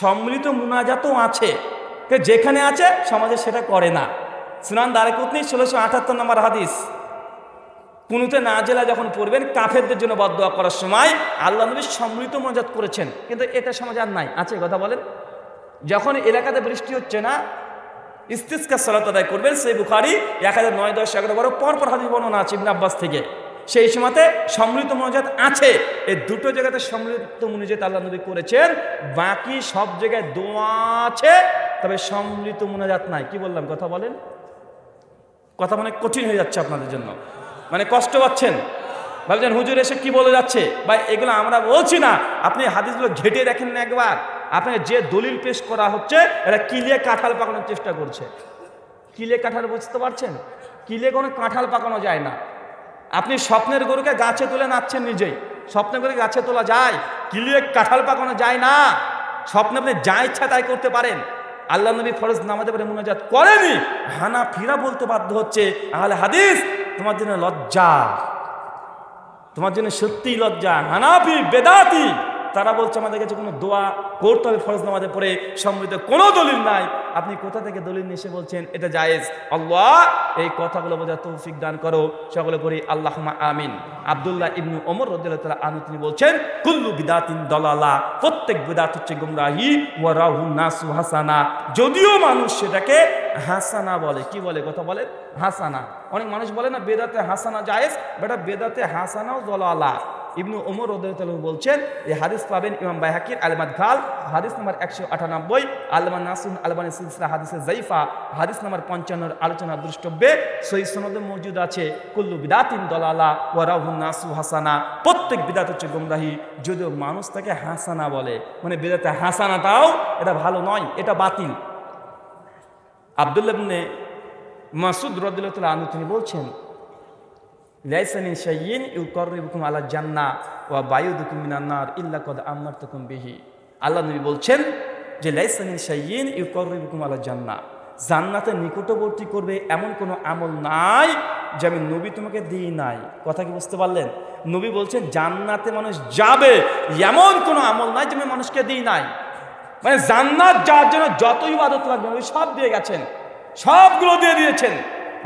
সম্মিলিত মুনাজাতও আছে। যেখানে আছে, সমাজে সেটা করে না। সুনান দারেকুতনি ষোলোশো আটাত্তর নম্বর হাদিস। কুনুতে না জেলা যখন পড়বেন, কাফেরদের জন্য বদোয়া করার সময় আল্লাহ নবী সম্মিলিত মজাত করেছেন। কিন্তু এটা সমাজ আর নাই। আছে কথা বলেন? যখন এলাকাতে বৃষ্টি হচ্ছে না ইস্তিস্কা সালাত আদায় করবেন, সেই বুখারি এক হাজার নয় দশ এগারো বারো পরপর হাদিস বর্ণনা আছে ইবনে আব্বাস থেকে। সেই সময়তে সম্মিলিত মনোজাত আছে। এই দুটো জায়গাতে সম্মিলিত মনোজাত আল্লাহ নবী করেছেন। বাকি সব জায়গায় দোয়া আছে, তবে সম্মিলিত মোনাজাত নাই। কি বললাম কথা বলেন? কথা মানে কঠিন হয়ে যাচ্ছে আপনাদের জন্য। মানে কষ্ট পাচ্ছেন। ভাবছেন, হুজুর এসে কি বলে যাচ্ছে? বা এগুলো আমরা বলছি না। আপনি হাদিসগুলো ঘেটে দেখেন না একবার। আপনাকে যে দলিল পেশ করা হচ্ছে এটা কিলে কাঁঠাল পাকানোর চেষ্টা করছে। কিলে কাঁঠাল বুঝতে পারছেন? কিলে কোনো কাঁঠাল পাকানো যায় না। আপনি স্বপ্নের গরুকে গাছে তুলে নাচছেন নিজেই। স্বপ্নের গরুকে গাছে তোলা যায়, কিলিয়ে কাঁঠাল পাকানো যায় না। স্বপ্নে আপনি যা ইচ্ছা তাই করতে পারেন। আল্লাহ নবী ফরজ নামাজে পরে মোনাজাত করেনি। হানা ফিরা বলতে বাধ্য হচ্ছে আহলে হাদিস, তোমার জন্য লজ্জা। তোমার জন্য সত্যিই লজ্জা। হানাফি, বেদাতি। তারা বলছে, আমাদের কাছে কোনো দোয়া করতে হবে, ফরজ নামাজে পড়ে সম্মিলিত কোনো দলিল নাই। আপনি কোথা থেকে দলিল এসে বলছেন? এটা জায়েজ। আল্লাহ এই কথাগুলো বোঝার তৌফিক দান করো। সকলে করি আল্লাহ আমিন। আবদুল্লাহ ইবনু ওমর রদুল্লাহ আনু তিনি বলছেন, কুল্লু বিদাতিন দলালা, প্রত্যেক বিদাত হচ্ছে গুমরাহি ওয়া রাহু নাসু হাসানা। যদিও মানুষ সেটাকে হাসানা বলে। কি বলে? কথা বলে হাসানা। অনেক মানুষ বলে না, বেদাতে হাসানা জায়েজ, বেটা বেদাতে হাসানাও দলালা। ইবনু ওমর রদুল্লাহ বলছেন, এই হাদিস পাবেন ইমাম বাইহাকির আলমাদ খাল হাদিস নাম্বার একশো আটানব্বই আলমান নাসুন, আলমানি সিলসিলা হাদিসের জাইফা হাদিস নাম্বার পঞ্চান্নর আলোচনা দ্রষ্টব্যে সই সনদে মজুদ আছে, কুল্লু বিদাতিন দলালা, ওয়া রাহুন নাসু হাসানা, প্রত্যেক বিদাত হচ্ছে গোমরাহি, যদিও মানুষ তাকে হাসানা বলে মানে বেদাতে হাসানাটাও এটা ভালো নয়, এটা বাতিল। আবদুল্লাবনে মাসুদ রদুল্লাহ আনু তিনি বলছেন লাইসানিন শাইয়িন ইউকাররিবুকুম আলা জান্নাহ ওয়া বায়ুদুকুম মিনান ইল্লা কদ আমারতুকুম বিহি আল্লাহ নবী বলছেন যে লাইসানিন শাইয়িন ইউকাররিবুকুম আলা জান্নাহ জান্নাতের নিকটবর্তী করবে এমন কোনো আমল নাই যে আমি নবী তোমাকে দিই নাই। কথা কি বুঝতে পারলেন? নবী বলছেন, জান্নাতে মানুষ যাবে এমন কোনো আমল নাই যে আমি মানুষকে দিই নাই। মানে জান্নাত যার জন্য যত ইবাদত লাগবে, নবী সব দিয়ে গেছেন। সবগুলো দিয়ে দিয়েছেন।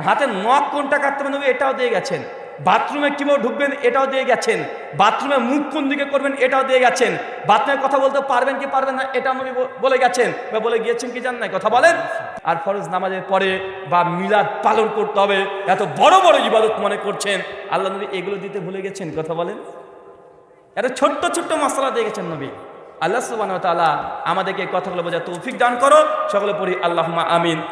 হাতে নখ কোনটা কাটতে নবী এটাও দিয়ে গেছেন। বাথরুমে কীভাবে ঢুকবেন এটাও দিয়ে গেছেন। বাথরুমে মুখ কোন দিকে করবেন এটাও দিয়ে গেছেন। বাথরুমে কথা বলতে পারবেন কি পারবেন না এটা ব- বলে গেছেন। বা বলে গিয়েছেন কি জান নাই? কথা বলেন। আর ফরজ নামাজের পরে বা মিলাদ পালন করতে হবে। এত বড় বড় ইবাদত মনে করছেন। আল্লাহ নবী এগুলো দিতে ভুলে গেছেন? কথা বলেন। এত ছোট্ট ছোট্ট মশলা দিয়ে গেছেন নবী। আল্লাহ সুবাহ তাআলা আমাদেরকে কথাগুলো বোঝা তৌফিক দান করো। সকলে পড়ি আল্লাহ আমিন।